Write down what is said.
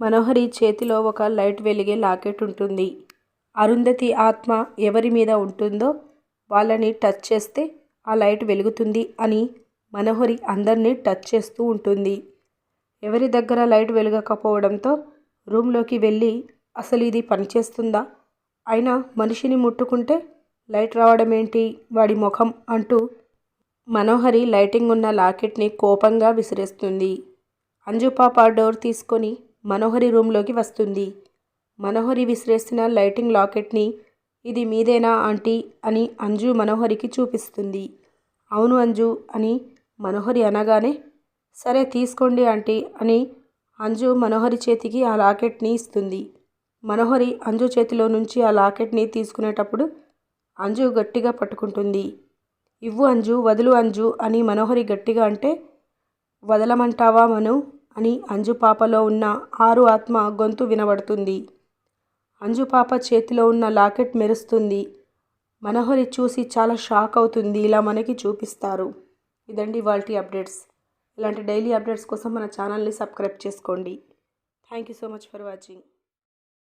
మనోహరి చేతిలో ఒక లైట్ వెలిగే లాకెట్ ఉంటుంది. అరుంధతి ఆత్మ ఎవరి మీద ఉంటుందో వాళ్ళని టచ్ చేస్తే ఆ లైట్ వెలుగుతుంది అని మనోహరి అందరినీ టచ్ చేస్తూ ఉంటుంది. ఎవరి దగ్గర లైట్ వెలగకపోవడంతో రూమ్లోకి వెళ్ళి అసలు ఇది పనిచేస్తుందా అయినా మనిషిని ముట్టుకుంటే లైట్ రావడం ఏంటి వాడి ముఖం అంటూ మనోహరి లైటింగ్ ఉన్న లాకెట్ని కోపంగా విసిరేస్తుంది. అంజుపాప డోర్ తీసుకొని మనోహరి రూమ్లోకి వస్తుంది. మనోహరి విసిరేసిన లైటింగ్ లాకెట్ని ఇది మీదేనా ఆంటీ అని అంజు మనోహరికి చూపిస్తుంది. అవును అంజు అని మనోహరి అనగానే సరే తీసుకోండి ఆంటీ అని అంజు మనోహరి చేతికి ఆ లాకెట్ని ఇస్తుంది. మనోహరి అంజు చేతిలో నుంచి ఆ లాకెట్ని తీసుకునేటప్పుడు అంజు గట్టిగా పట్టుకుంటుంది. ఇవ్వు అంజు వదులు అంజు అని మనోహరి గట్టిగా అంటే వదలమంటావా మను? అని అంజుపాపలో ఉన్న ఆరు ఆత్మ గొంతు వినబడుతుంది. అంజుపాప చేతిలో ఉన్న లాకెట్ మెరుస్తుంది. మనోహరి చూసి చాలా షాక్ అవుతుంది. ఇలా మనకి చూపిస్తారు. ఇదండి వాల్టీ అప్డేట్స్. ఇలాంటి డైలీ అప్డేట్స్ కోసం మన ఛానల్ని సబ్స్క్రైబ్ చేసుకోండి. Thank you so much for watching.